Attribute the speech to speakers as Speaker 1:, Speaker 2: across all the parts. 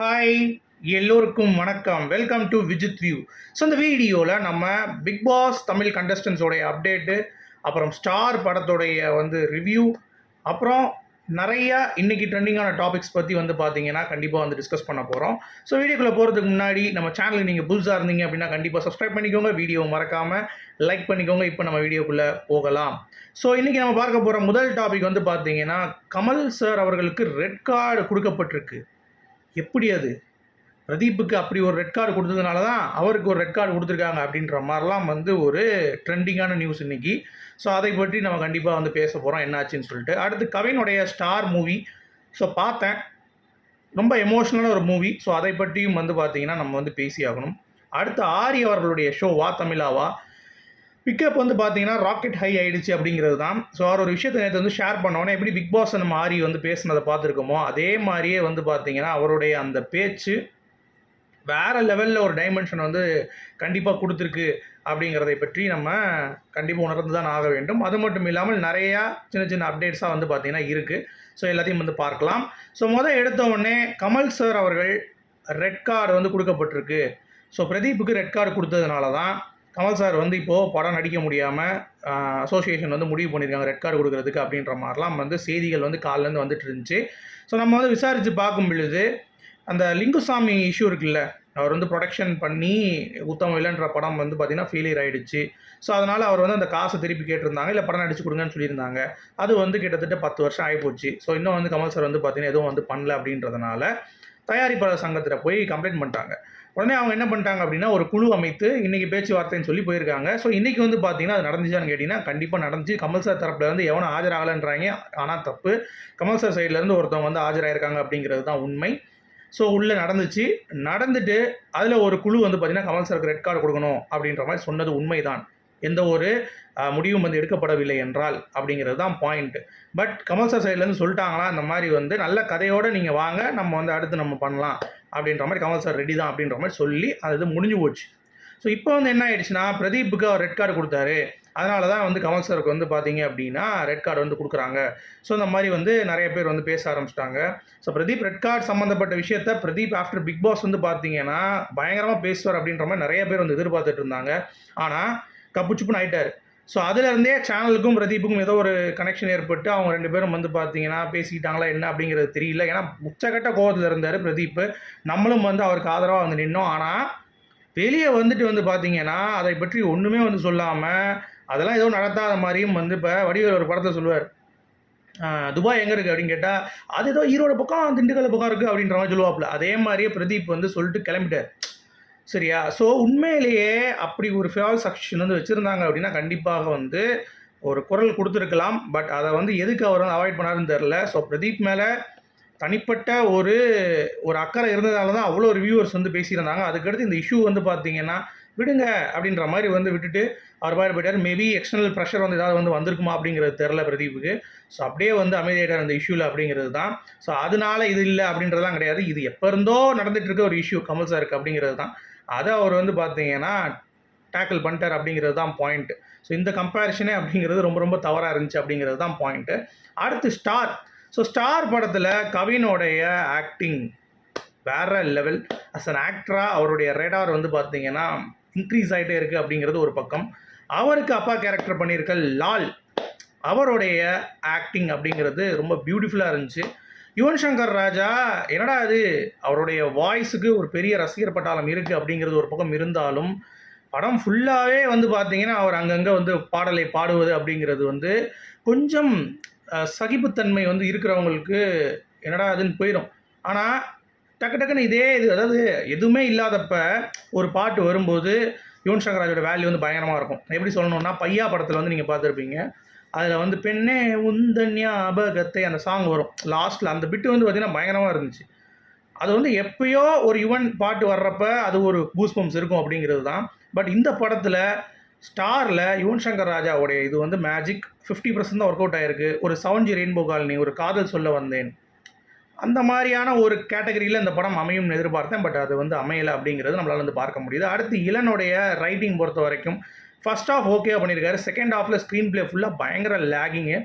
Speaker 1: Hi எல்லோருக்கும் வணக்கம். Welcome to Vijith view so இந்த வீடியோவில் நம்ம பிக் பாஸ் தமிழ் கண்டஸ்டன்ஸோடைய அப்டேட்டு அப்புறம் ஸ்டார் படத்தோடைய வந்து ரிவ்யூ அப்புறம் நிறையா இன்னைக்கு ட்ரெண்டிங்கான டாபிக்ஸ் பற்றி வந்து பார்த்தீங்கன்னா கண்டிப்பாக வந்து டிஸ்கஸ் பண்ண போகிறோம் ஸோ வீடியோக்குள்ளே போகிறதுக்கு முன்னாடி நம்ம சேனலுக்கு நீங்கள் புதுசாக இருந்தீங்க அப்படின்னா கண்டிப்பாக சப்ஸ்கிரைப் பண்ணிக்கோங்க. வீடியோ மறக்காமல் லைக் பண்ணிக்கோங்க. இப்போ நம்ம வீடியோக்குள்ளே போகலாம். ஸோ இன்றைக்கி நம்ம பார்க்க போகிற முதல் டாபிக் வந்து பார்த்தீங்கன்னா கமல் சார் அவர்களுக்கு ரெட் கார்டு கொடுக்கப்பட்டிருக்கு. எப்படி அது? பிரதீப்புக்கு அப்படி ஒரு ரெட் கார்டு கொடுத்ததுனால தான் அவருக்கு ஒரு ரெட் கார்டு கொடுத்துருக்காங்க அப்படின்ற மாதிரிலாம் வந்து ஒரு ட்ரெண்டிங்கான நியூஸ் இன்றைக்கி ஸோ அதை பற்றி நம்ம கண்டிப்பாக வந்து பேச போகிறோம் என்னாச்சுன்னு சொல்லிட்டு. அடுத்து கவினுடைய ஸ்டார் மூவி ஸோ பார்த்தேன். ரொம்ப எமோஷ்னலான ஒரு மூவி ஸோ அதை பற்றியும் வந்து பார்த்தீங்கன்னா நம்ம வந்து பேசி ஆகணும் அடுத்து ஆரி அவர்களுடைய ஷோ வா தமிழாவா? பிக்கப் வந்து பார்த்தீங்கன்னா ராக்கெட் ஹை ஆயிடுச்சு அப்படிங்கிறது தான் ஸோ அவர் ஒரு விஷயத்தை நேற்று வந்து ஷேர் பண்ணோன்னே எப்படி பிக் பாஸ் நம்ம ஆரி வந்து பேசுனதை பார்த்துருக்கோமோ அதே மாதிரியே வந்து பார்த்தீங்கன்னா அவருடைய அந்த பேச்சு வேறு லெவலில் ஒரு டைமென்ஷன் வந்து கண்டிப்பாக கொடுத்துருக்கு அப்படிங்கிறதை பற்றி நம்ம கண்டிப்பாக உணர்ந்து தான் ஆக வேண்டும். அது மட்டும் இல்லாமல் நிறையா சின்ன சின்ன அப்டேட்ஸாக வந்து பார்த்திங்கன்னா இருக்குது ஸோ எல்லாத்தையும் வந்து பார்க்கலாம். ஸோ முதல் எடுத்த உடனே கமல் சார் அவர்கள் ரெட் கார்டு வந்து கொடுக்கப்பட்டிருக்கு. ஸோ பிரதீப்புக்கு ரெட் கார்டு கொடுத்ததுனால தான் கமல் சார் வந்து இப்போது படம் நடிக்க முடியாமல் அசோசியேஷன் வந்து முடிவு பண்ணியிருக்காங்க ரெட் கார்டு கொடுக்குறதுக்கு அப்படின்ற மாதிரிலாம் வந்து செய்திகள் வந்து காலிலேருந்து வந்துட்டு இருந்துச்சு. ஸோ நம்ம வந்து விசாரித்து பார்க்கும் பொழுது அந்த லிங்குசாமி இஷ்யூ இருக்குல்ல அவர் வந்து ப்ரொடக்ஷன் பண்ணி உத்தம இல்லைன்ற படம் வந்து பார்த்திங்கன்னா ஃபெயிலியர் ஆகிடுச்சு ஸோ அதனால் அவர் வந்து அந்த காசை திருப்பி கேட்டிருந்தாங்க இல்லை படம் நடிச்சு கொடுங்கன்னு சொல்லியிருந்தாங்க. அது வந்து கிட்டத்தட்ட பத்து வருஷம் ஆகிப்போச்சு ஸோ இன்னும் வந்து கமல் சார் வந்து பார்த்திங்கன்னா எதுவும் வந்து பண்ணல அப்படின்றதுனால தயாரிப்பாளர் சங்கத்தில் போய் கம்ப்ளைண்ட் பண்ணிட்டாங்க. உடனே அவங்க என்ன பண்ணிட்டாங்க அப்படின்னா ஒரு குழு அமைத்து இன்றைக்கி பேச்சுவார்த்தைன்னு சொல்லி போயிருக்காங்க. ஸோ இன்றைக்கி வந்து பார்த்தீங்கன்னா அது நடந்துச்சான்னு கேட்டிங்கன்னா கண்டிப்பாக நடந்துச்சு. கமல் சார் தரப்புல இருந்து எவனும் ஆஜராகலைன்றாங்க. ஆனால் தப்பு. கமல் சார் சைட்லேருந்து ஒருத்தவங்க வந்து ஆஜராயிருக்காங்க அப்படிங்கிறது தான் உண்மை. ஸோ உள்ளே நடந்துச்சு. நடந்துட்டு அதில் ஒரு குழு வந்து பார்த்தீங்கன்னா கமல் சாருக்கு ரெட் கார்டு கொடுக்கணும் அப்படின்ற மாதிரி சொன்னது உண்மைதான். எந்த ஒரு முடிவும் வந்து எடுக்கப்படவில்லை என்றால் அப்படிங்கிறது தான் பாயிண்ட் பட் கமல் சார் சைட்லேருந்து சொல்லிட்டாங்களா இந்த மாதிரி வந்து நல்ல கதையோடு நீங்கள் வாங்க நம்ம வந்து அடுத்து நம்ம பண்ணலாம் அப்படின்ற மாதிரி கமல் சார் ரெடி தான் அப்படின்ற மாதிரி சொல்லி அது முடிஞ்சு போச்சு. ஸோ இப்போ வந்து என்ன ஆயிடுச்சுன்னா பிரதீப்புக்கு அவர் ரெட் கார்டு கொடுத்தாரு. அதனால தான் வந்து கமல் சாருக்கு வந்து பார்த்தீங்க அப்படின்னா ரெட் கார்டு வந்து கொடுக்குறாங்க. ஸோ இந்த மாதிரி வந்து நிறைய பேர் வந்து பேச ஆரம்பிச்சிட்டாங்க. ஸோ பிரதீப் ரெட் கார்டு சம்மந்தப்பட்ட விஷயத்த பிரதீப் ஆஃப்டர் பிக் பாஸ் வந்து பார்த்தீங்கன்னா பயங்கரமாக பேசுவார் அப்படின்ற மாதிரி நிறைய பேர் வந்து எதிர்பார்த்துட்டு இருந்தாங்க. ஆனால் கப்பு சுப்புன்னு ஆயிட்டார். ஸோ அதுலேருந்தே சேனலுக்கும் பிரதீப்புக்கும் ஏதோ ஒரு கனெக்ஷன் ஏற்பட்டு அவங்க ரெண்டு பேரும் வந்து பார்த்தீங்கன்னா பேசிக்கிட்டாங்களா என்ன அப்படிங்கிறது தெரியல. ஏன்னா உச்சகட்ட கோவத்தில் இருந்தார் பிரதீப் நம்மளும் வந்து அவருக்கு ஆதரவாக வந்து நின்னோம். ஆனால் வெளியே வந்துட்டு வந்து பார்த்தீங்கன்னா அதை பற்றி ஒன்றுமே வந்து சொல்லாமல் அதெல்லாம் ஏதோ நடத்தாத மாதிரியும் வந்து இப்போ வடிவேல் ஒரு படத்தை சொல்லுவார். துபாய் எங்கே இருக்குது அப்படின்னு கேட்டால் அது ஏதோ ஈரோடு பக்கம் திண்டுக்கல் பக்கம் இருக்குது அப்படின்ற மாதிரி சொல்லுவாப்புல. அதே மாதிரியே பிரதீப் வந்து சொல்லிட்டு கிளம்பிட்டார். சரியா? ஸோ உண்மையிலேயே அப்படி ஒரு ஃபியால் சக்ஷன் வந்து வச்சுருந்தாங்க அப்படின்னா கண்டிப்பாக வந்து ஒரு குரல் கொடுத்துருக்கலாம். பட் அதை வந்து எதுக்கு அவர் வந்து அவாய்ட் பண்ணாருன்னு தெரில ஸோ பிரதீப் மேலே தனிப்பட்ட ஒரு ஒரு அக்கறை இருந்ததால தான் அவ்வளோ ரிவ்யூவர்ஸ் வந்து பேசியிருந்தாங்க. அதுக்கடுத்து இந்த இஷ்யூ வந்து பார்த்தீங்கன்னா விடுங்க அப்படின்ற மாதிரி வந்து விட்டுட்டு அவர் பாரு போயிட்டார். மேபி எக்ஸ்டர்னல் ப்ரெஷர் வந்து ஏதாவது வந்து வந்திருக்குமா அப்படிங்கிறது தெரில பிரதீப்புக்கு. ஸோ அப்படியே வந்து அமைதியாயிட்டார் அந்த இஷ்யூவில் அப்படிங்கிறது தான். ஸோ அதனால இது இல்லை அப்படின்றதுலாம் கிடையாது. இது எப்போ இருந்தோ நடந்துகிட்டு இருக்க ஒரு இஷ்யூ கமல் சாருக்கு அப்படிங்கிறது தான். அதை அவர் வந்து பார்த்தீங்கன்னா டேக்கிள் பண்ணிட்டார் அப்படிங்கிறது தான் பாயிண்ட் ஸோ இந்த கம்பேரிஷனே அப்படிங்கிறது ரொம்ப ரொம்ப தவறாக இருந்துச்சு அப்படிங்கிறது தான் பாயிண்ட்டு அடுத்து ஸ்டார் ஸோ ஸ்டார் படத்தில் கவினோடைய ஆக்டிங் வேற லெவல் அஸ் அன் ஆக்டராக அவருடைய ரேடார் வந்து பார்த்தீங்கன்னா இன்க்ரீஸ் ஆகிட்டே இருக்குது அப்படிங்கிறது ஒரு பக்கம். அவருக்கு அப்பா கேரக்டர் பண்ணியிருக்க லால் அவருடைய ஆக்டிங் அப்படிங்கிறது ரொம்ப பியூட்டிஃபுல்லாக இருந்துச்சு. யுவன் சங்கர் ராஜா என்னடா அது அவருடைய வாய்ஸுக்கு ஒரு பெரிய ரசிகர் பட்டாளம் இருக்குது அப்படிங்கிறது ஒரு பக்கம் இருந்தாலும் படம் ஃபுல்லாகவே வந்து பார்த்தீங்கன்னா அவர் அங்கங்கே வந்து பாடலை பாடுவது அப்படிங்கிறது வந்து கொஞ்சம் சகிப்புத்தன்மை வந்து இருக்கிறவங்களுக்கு என்னடா அதுன்னு போயிடும் ஆனால் டக்கு டக்குன்னு இதே இது அதாவது எதுவுமே இல்லாதப்ப ஒரு பாட்டு வரும்போது யுவன் சங்கர் ராஜோட வேல்யூ வந்து பயங்கரமாக இருக்கும். எப்படி சொல்லணும்னா பையா படத்தில் வந்து நீங்கள் பார்த்துருப்பீங்க அதில் வந்து பெண்ணே உந்த ஞாபகத்தை அந்த சாங் வரும். லாஸ்ட்டில் அந்த பிட்டு வந்து பார்த்திங்கன்னா பயங்கரமாக இருந்துச்சு. அது வந்து எப்பயோ ஒரு யுவன் பாட்டு வர்றப்ப அது ஒரு பூஸ்பம்ஸ் இருக்கும் அப்படிங்கிறது தான். பட் இந்த படத்தில் ஸ்டாரில் யுவன் சங்கர் ராஜாவுடைய இது வந்து மேஜிக் ஃபிஃப்டி பர்சன்ட் தான் ஒர்க் அவுட் ஆயிருக்கு. ஒரு செவன்ஜி ரெயின்போ காலனி ஒரு காதல் சொல்ல வந்தேன். அந்த மாதிரியான ஒரு கேட்டகரியில் இந்த படம் அமையும்னு எதிர்பார்த்தேன். பட் அது வந்து அமையலை அப்படிங்கிறது நம்மளால் வந்து பார்க்க முடியுது. அடுத்து இளனுடைய ரைட்டிங் பொறுத்த வரைக்கும் ஃபர்ஸ்ட் ஆஃப் ஓகே பண்ணியிருக்காரு செகண்ட் ஆஃபில் ஸ்க்ரீன் ப்ளே ஃபுல்லாக பயங்கர லேகிங்கு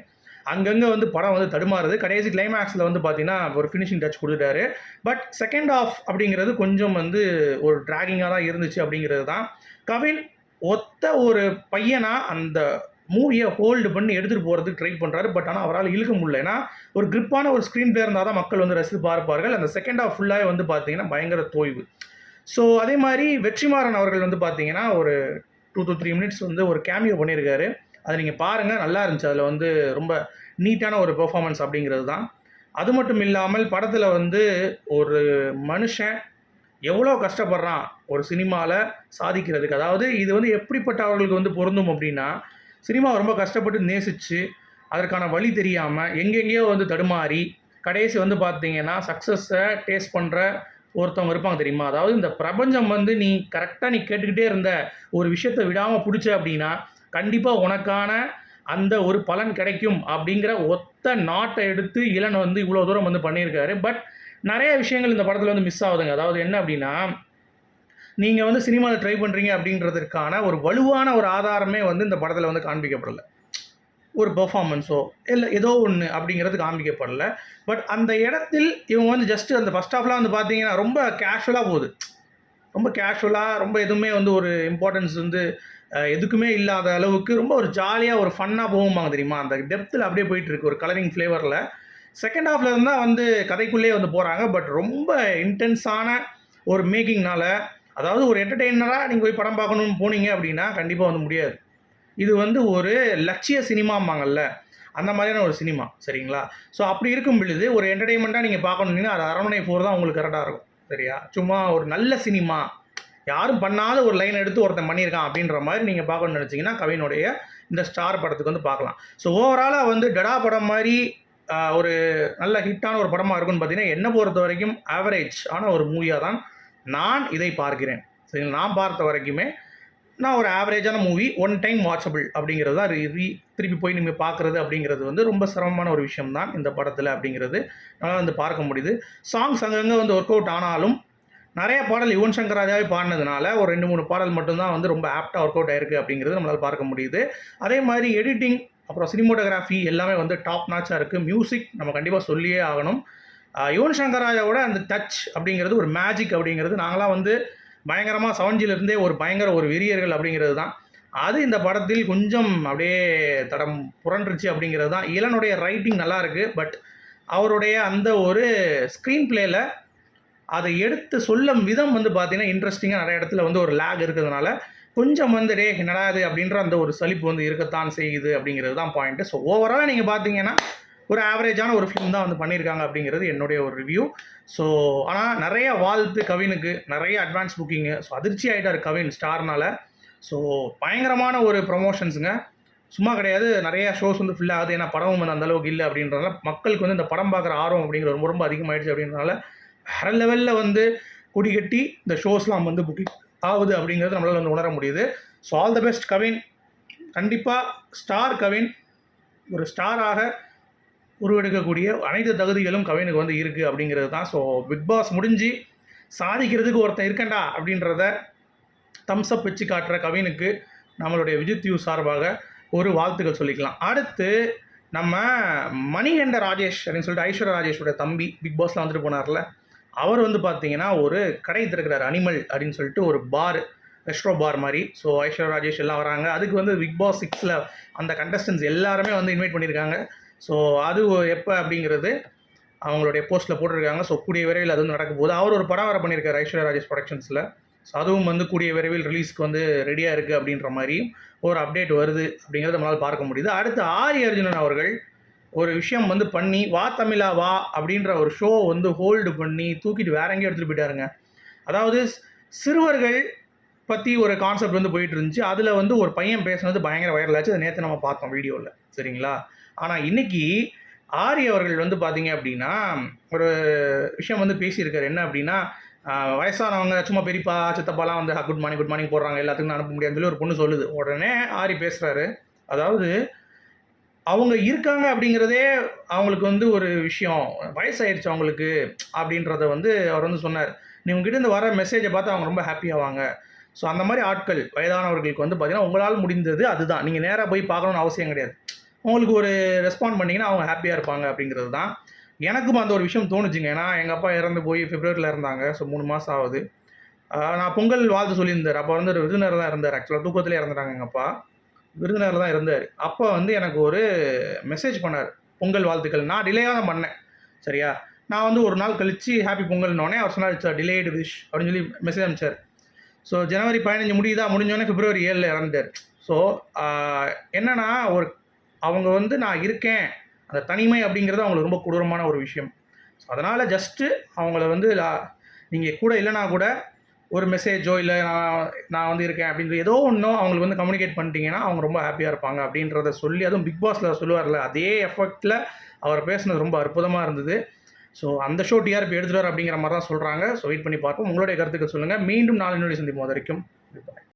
Speaker 1: அங்கங்கே வந்து படம் வந்து தடுமாறுது. கடைசி கிளைமேக்ஸில் வந்து பார்த்தீங்கன்னா ஒரு ஃபினிஷிங் டச் கொடுத்துட்டாரு. பட் செகண்ட் ஆஃப் அப்படிங்கிறது கொஞ்சம் வந்து ஒரு ட்ராகிங்காக தான் இருந்துச்சு அப்படிங்கிறது தான். கவின் ஒத்த ஒரு பையனாக அந்த மூவியை ஹோல்டு பண்ணி எடுத்துகிட்டு போகிறதுக்கு ட்ரை பண்ணுறாரு பட் ஆனால் அவரால் இழுக்க முடியல. ஏன்னா ஒரு கிரிப்பான ஒரு ஸ்க்ரீன் பிளே இருந்தால் தான் மக்கள் வந்து ரசித்து பார்ப்பார்கள். அந்த செகண்ட் ஆஃப் ஃபுல்லாக வந்து பார்த்தீங்கன்னா பயங்கர தோய்வு. ஸோ அதே மாதிரி வெற்றிமாறன் அவர்கள் வந்து பார்த்தீங்கன்னா ஒரு டூ டு த்ரீ மினிட்ஸ் வந்து ஒரு கேமியோ பண்ணியிருக்காரு. அதை நீங்கள் பாருங்கள் நல்லா இருந்துச்சு. அதில் வந்து ரொம்ப நீட்டான ஒரு பெர்ஃபார்மன்ஸ் அப்படிங்கிறது தான். அது மட்டும் இல்லாமல் படத்தில் வந்து ஒரு மனுஷன் எவ்வளோ கஷ்டப்படுறான் ஒரு சினிமாவில் சாதிக்கிறதுக்கு. அதாவது இது வந்து எப்படிப்பட்டவர்களுக்கு வந்து பொருந்தும் அப்படின்னா சினிமாவை ரொம்ப கஷ்டப்பட்டு நேசித்து அதற்கான வழி தெரியாமல் எங்கெங்கேயோ வந்து தடுமாறி கடைசி வந்து பார்த்தீங்கன்னா சக்ஸஸை டேஸ்ட் பண்ணுற ஒருத்தவங்க இருப்பாங்க தெரியுமா? அதாவது இந்த பிரபஞ்சம் வந்து நீ கரெக்டாக நீ கேட்டுக்கிட்டே இருந்த ஒரு விஷயத்தை விடாமல் பிடிச்ச அப்படின்னா கண்டிப்பாக உனக்கான அந்த ஒரு பலன் கிடைக்கும் அப்படிங்கிற ஒத்த நாட்டை எடுத்து இளன் வந்து இவ்வளோ தூரம் வந்து பண்ணியிருக்காரு. பட் நிறைய விஷயங்கள் இந்த படத்தில் வந்து மிஸ் ஆகுதுங்க. அதாவது என்ன அப்படின்னா நீங்கள் வந்து சினிமாவில் ட்ரை பண்ணுறீங்க அப்படின்றதுக்கான ஒரு வலுவான ஒரு ஆதாரமே வந்து இந்த படத்தில் வந்து காண்பிக்கப்படலை. ஒரு பெர்ஃபார்மன்ஸோ இல்லை ஏதோ ஒன்று அப்படிங்கிறது காமிக்கப்படல பட் அந்த இடத்தில் இவங்க வந்து ஜஸ்ட்டு அந்த ஃபஸ்ட் ஆஃப்லாம் வந்து பார்த்தீங்கன்னா ரொம்ப கேஷுவலாக போகுது. ரொம்ப கேஷுவலாக ரொம்ப எதுவுமே வந்து ஒரு இம்பார்ட்டன்ஸ் வந்து எதுக்குமே இல்லாத அளவுக்கு ரொம்ப ஒரு ஜாலியாக ஒரு ஃபன்னாக போகும்பாங்க தெரியுமா? அந்த டெப்த்தில் அப்படியே போயிட்டுருக்கு ஒரு கலரிங் ஃப்ளேவரில் செகண்ட் ஹாஃப்ல இருந்தால் வந்து கதைக்குள்ளேயே வந்து போகிறாங்க பட் ரொம்ப இன்டென்ஸான ஒரு மேக்கிங்னால அதாவது ஒரு என்டர்டெய்னராக நீங்கள் போய் படம் பார்க்கணும்னு போனீங்க அப்படின்னா கண்டிப்பாக வந்து முடியாது. இது வந்து ஒரு லட்சிய சினிமாம்பாங்கல்ல அந்த மாதிரியான ஒரு சினிமா சரிங்களா? ஸோ அப்படி இருக்கும் பொழுது ஒரு என்டர்டெயின்மெண்ட்டாக நீங்கள் பார்க்கணுன்னா அது அரண்மனை ஃபோர் தான் உங்களுக்கு கரெக்டாக இருக்கும் சரியா? சும்மா ஒரு நல்ல சினிமா யாரும் பண்ணாத ஒரு லைன் எடுத்து ஒருத்தன் பண்ணியிருக்கான் அப்படின்ற மாதிரி நீங்கள் பார்க்கணும்னு நினச்சிங்கன்னா கவினுடைய இந்த ஸ்டார் படத்துக்கு வந்து பார்க்கலாம். ஸோ ஓவராலாக வந்து டடா படம் மாதிரி ஒரு நல்ல ஹிட்டான ஒரு படமாக இருக்கும்னு பார்த்தீங்கன்னா என்னை பொறுத்த வரைக்கும் ஆவரேஜ் ஆன ஒரு மூவியாக தான் நான் இதை பார்க்கிறேன். சரி நான் பார்த்த வரைக்குமே நான் ஒரு ஆவரேஜான மூவி ஒன் டைம் வாட்சபிள் அப்படிங்கிறது தான் ரீ திருப்பி போய் நீங்கள் பார்க்குறது அப்படிங்கிறது வந்து ரொம்ப சிரமமான ஒரு விஷயம் தான் இந்த படத்தில் அப்படிங்கிறது நல்லா வந்து பார்க்க முடியுது. சாங்ஸ் அங்கங்கே வந்து ஒர்க் அவுட் ஆனாலும் நிறைய பாடல் யுவன் சங்கர் ராஜாவே பாடினதுனால ஒரு ரெண்டு மூணு பாடல் மட்டும்தான் வந்து ரொம்ப ஆப்டாக ஒர்க் அவுட் ஆயிருக்கு அப்படிங்கிறது நம்மளால் பார்க்க முடியுது. அதே மாதிரி எடிட்டிங் அப்புறம் சினிமோட்டோகிராஃபி எல்லாமே வந்து டாப் நாச்சாக இருக்குது மியூசிக் நம்ம கண்டிப்பாக சொல்லியே ஆகணும். யுவன் சங்கர் ராஜாவோட அந்த டச் அப்படிங்கிறது ஒரு மேஜிக் அப்படிங்கிறது நாங்களாம் வந்து பயங்கரமாக சவஞ்சிலிருந்தே ஒரு பயங்கர ஒரு வெறியர்கள் அப்படிங்கிறது தான். அது இந்த படத்தில் கொஞ்சம் அப்படியே தடம் புரண்டுருச்சு அப்படிங்கிறது தான். இளனுடைய ரைட்டிங் நல்லா இருக்குது பட் அவருடைய அந்த ஒரு ஸ்க்ரீன் பிளேயில் அதை எடுத்து சொல்லும் விதம் வந்து பார்த்தீங்கன்னா இன்ட்ரெஸ்டிங்காக நிறைய இடத்துல வந்து ஒரு லேக் இருக்கிறதுனால கொஞ்சம் வந்து டே என்னடா இது? அப்படின்ற அந்த ஒரு சலிப்பு வந்து இருக்கத்தான் செய்யுது அப்படிங்கிறது தான் பாயிண்ட்டு ஸோ ஓவராலாக நீங்கள் பார்த்தீங்கன்னா ஒரு ஆவரேஜான ஒரு ஃபிலிம் தான் வந்து பண்ணியிருக்காங்க அப்படிங்கிறது என்னுடைய ஒரு ரிவ்யூ ஸோ ஆனால் நிறைய வாழ்த்து கவினுக்கு நிறைய அட்வான்ஸ் புக்கிங்கு ஸோ அதிர்ச்சி ஆகிட்டார் கவின் ஸ்டார்னால் ஸோ பயங்கரமான ஒரு ப்ரொமோஷன்ஸுங்க சும்மா கிடையாது நிறைய ஷோஸ் வந்து ஃபில் ஆகுது. ஏன்னா படமும் வந்து அந்தளவுக்கு இல்லை அப்படின்றனால மக்களுக்கு வந்து இந்த படம் பார்க்குற ஆர்வம் அப்படிங்கிறது ரொம்ப ரொம்ப அதிகமாகிடுச்சு அப்படின்றனால வேற லெவலில் வந்து குடி கட்டி இந்த ஷோஸ்லாம் வந்து புக்கிங் ஆகுது அப்படிங்கிறது நம்மளால் வந்து உணர முடியுது. So all the best Kavin. கண்டிப்பாக ஸ்டார் கவின். ஒரு ஸ்டாராக உருவெடுக்கக்கூடிய அனைத்து தகுதிகளும் கவினுக்கு வந்து இருக்குது அப்படிங்கிறது தான். ஸோ பிக் பாஸ் முடிஞ்சு சாதிக்கிறதுக்கு ஒருத்தன் இருக்கண்டா அப்படின்றத தம்ஸ்அப் வச்சு காட்டுற கவினுக்கு நம்மளுடைய விஜித் யூ சார்பாக ஒரு வாழ்த்துக்கள் சொல்லிக்கலாம். அடுத்து நம்ம மணிகண்ட ராஜேஷ் அப்படின்னு சொல்லிட்டு ஐஸ்வர்யா ராஜேஷோட தம்பி பிக் பாஸ்லாம் வந்துட்டு போனார்ல. அவர் வந்து பார்த்தீங்கன்னா ஒரு கடை திறக்கிறார் அனிமல் அப்படின்னு சொல்லிட்டு ஒரு பார் ரெஸ்ட்ரோ பார் மாதிரி. ஸோ ஐஸ்வர்யா ராஜேஷ் எல்லாம் வராங்க. அதுக்கு வந்து பிக் பாஸ் சிக்ஸில் அந்த கண்டஸ்டன்ஸ் எல்லாருமே வந்து இன்வைட் பண்ணியிருக்காங்க. ஸோ அது எப்போ அப்படிங்கிறது அவங்களுடைய போஸ்ட்டில் போட்டிருக்காங்க. ஸோ கூடிய விரைவில் அது வந்து நடக்க போகுது. அவர் ஒரு படம் வர பண்ணியிருக்காரு ஐஸ்வர்யா ராஜேஷ் ப்ரொடக்ஷன்ஸில் ஸோ அதுவும் வந்து கூடிய விரைவில் ரிலீஸ்க்கு வந்து ரெடியாக இருக்குது அப்படின்ற மாதிரி ஒரு அப்டேட் வருது அப்படிங்கிறத நம்மளால் பார்க்க முடியுது. அடுத்து ஆரி அர்ஜுனன் அவர்கள் ஒரு விஷயம் வந்து பண்ணி வா தமிழா வா அப்படின்ற ஒரு ஷோ வந்து ஹோல்டு பண்ணி தூக்கிட்டு வேற எங்கேயோ எடுத்துகிட்டு போயிட்டாருங்க. அதாவது சிறுவர்கள் பற்றி ஒரு கான்செப்ட் வந்து போயிட்டு இருந்துச்சு. அதில் வந்து ஒரு பையன் பேசுனது பயங்கர வைரல் ஆச்சு. அதை நேற்று நம்ம பார்த்தோம் வீடியோவில் சரிங்களா? ஆனால் இன்றைக்கி ஆரி அவர்கள் வந்து பார்த்தீங்க அப்படின்னா ஒரு விஷயம் வந்து பேசியிருக்காரு. என்ன அப்படின்னா வயசானவங்க சும்மா பெரியப்பா சித்தப்பாலாம் வந்து குட் மார்னிங் குட் மார்னிங் போடுறாங்க எல்லாத்துக்கும் அனுப்ப முடியாதுன்னு சொல்லி ஒரு பொண்ணு சொல்லுது. உடனே ஆரி பேசுகிறாரு அதாவது அவங்க இருக்காங்க அப்படிங்கிறதே அவங்களுக்கு வந்து ஒரு விஷயம். வயசாயிடுச்சு அவங்களுக்கு அப்படின்றத வந்து அவர் வந்து சொன்னார். நீ உங்ககிட்ட இருந்து வர மெசேஜை பார்த்து அவங்க ரொம்ப ஹாப்பியாவாங்க ஸோ அந்த மாதிரி ஆட்கள் வயதானவர்களுக்கு வந்து பார்த்தீங்கன்னா உங்களால் முடிந்தது அதுதான். நீங்கள் நேராக போய் பார்க்கணும்னு அவசியம் கிடையாது. உங்களுக்கு ஒரு ரெஸ்பாண்ட் பண்ணிங்கன்னா அவங்க ஹாப்பியாக இருப்பாங்க அப்படிங்கிறது தான். எனக்கும் அந்த ஒரு விஷயம் தோணுச்சுங்க. ஏன்னா எங்கள் அப்பா இறந்து போய் ஃபிப்ரவரியில் இருந்தாங்க. ஸோ மூணு மாதம் ஆகுது. நான் பொங்கல் வாழ்த்து சொல்லியிருந்தார். அப்போ வந்து ஒரு விருதுநர் தான் இருந்தார். ஆக்சுவலாக தூக்கத்திலே இறந்துட்டாங்க எங்கள் அப்பா. விருதுநர் தான் இருந்தார். அப்போ வந்து எனக்கு ஒரு மெசேஜ் பண்ணார். பொங்கல் வாழ்த்துக்கள். நான் டிலேயாக தான் பண்ணேன். சரியா? நான் வந்து ஒரு நாள் கழித்து ஹாப்பி பொங்கல்னோடனே அவர் சொன்னார் டிலேடு விஷ் அப்படின்னு சொல்லி மெசேஜ் அனுப்பிச்சார். ஸோ ஜனவரி பதினஞ்சு முடியுதா? முடிஞ்சோடனே பிப்ரவரி ஏழில் இறந்துட்டார். ஸோ என்னென்னா ஒரு அவங்க வந்து நான் இருக்கேன். அந்த தனிமை அப்படிங்கிறது அவங்களுக்கு ரொம்ப கொடூரமான ஒரு விஷயம். ஸோ அதனால் ஜஸ்ட்டு அவங்கள வந்து நீங்கள் கூட இல்லைனா கூட ஒரு மெசேஜோ இல்லை நான் நான் வந்து இருக்கேன். அப்படின்ற ஏதோ ஒன்றும் அவங்களுக்கு வந்து கம்யூனிகேட் பண்ணிட்டீங்கன்னா அவங்க ரொம்ப ஹாப்பியாக இருப்பாங்க அப்படின்றத சொல்லி அதுவும் பிக் பாஸில் சொல்லுவார்ல அதே எஃபெக்டில் அவர் பேசுனது ரொம்ப அற்புதமாக இருந்தது. ஸோ அந்த ஷோ டிஆர்பி எடுத்துட்டார் அப்படிங்கிற மாதிரி தான் சொல்கிறாங்க ஸோ வெயிட் பண்ணி பார்ப்போம். உங்களுடைய கருத்துக்கள் சொல்லுங்கள் மீண்டும் நாலு நொடி சந்திப்போம். அது வரைக்கும்.